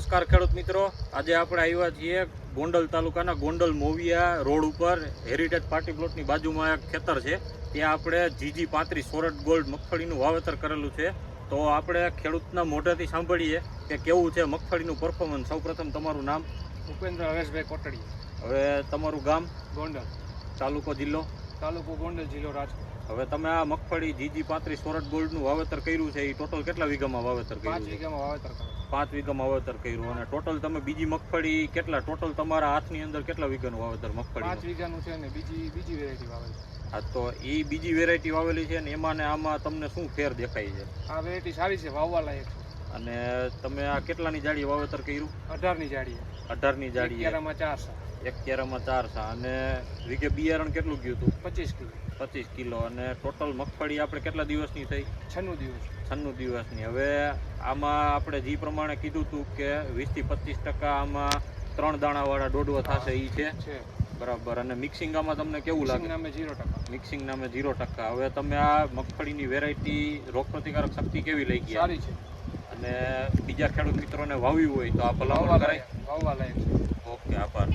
નમસ્કાર ખેડૂત મિત્રો. આજે આપણે આવ્યા છીએ ગોંડલ તાલુકાના ગોંડલ મોવિયા રોડ ઉપર. હેરિટેજ પાર્ટી પ્લોટની બાજુમાં એક ખેતર છે. ત્યાં આપણે જીજી પાંત્રીસ સોરઠ ગોલ્ડ મગફળીનું વાવેતર કરેલું છે. તો આપણે ખેડૂતના મોઢેથી સાંભળીએ કે કેવું છે મગફળીનું પરફોર્મન્સ સૌપ્રથમ તમારું નામ? ઉપેન્દ્ર હરેશભાઈ કોટડી હવે તમારું ગામ? ગોંડલ. તાલુકો જિલ્લો? તાલુકો ગોંડલ જિલ્લો રાજકોટ. હવે તમે આ મગફળી જીજી પાંત્રીસ સોરઠ ગોલ્ડનું વાવેતર કર્યું છે એ ટોટલ કેટલા વીઘામાં વાવેતર પાંચ કર્યું છે? વીઘામાં વાવેતર કરો પાંચ વીઘામાં વાવેતર કર્યું અને ટોટલ તમે બીજી મગફળી કેટલા ટોટલ તમારા હાથની અંદર કેટલા વીઘાનું વાવેતર મગફળી પાંચ વીઘાનું છે ને બીજી બીજી વેરાયટી વાવેતર હા તો એ બીજી વેરાયટી વાવેલી છે ને એમાં ને આમાં તમને શું ફેર દેખાય છે? આ વેરાયટી સારી છે વાવવા લાયક અને તમે આ કેટલાની જાડી વાવેતર કર્યું? અઢારની જાડી અઢારની જાડીએ ચાર સા એક કેરામાં ચાર સા અને વીઘે બિયારણ કેટલું ગયું હતું? પચીસ કિલો. પચીસ કિલો. અને ટોટલ મગફળી આપણે કેટલા દિવસની થઈ? છન્નું દિવસ. છન્નું દિવસની. હવે આમાં આપણે જે પ્રમાણે કીધું હતું કે વીસથી પચીસ ટકા આમાં ત્રણ દાણાવાળા દોડવા થશે એ છે. છે. બરાબર. અને મિક્સિંગ આમાં તમને કેવું લાગે? નામે ઝીરો ટકા. મિક્સિંગ નામે ઝીરો ટકા. હવે તમે આ મગફળીની વેરાયટી રોગ પ્રતિકારક શક્તિ કેવી લઈ ગયા? સારી છે. અને બીજા ખેડૂત મિત્રોને વાવ્યું હોય તો આ ભલામણ કરાય લાયક વાવવા લાયક ઓકે આભાર.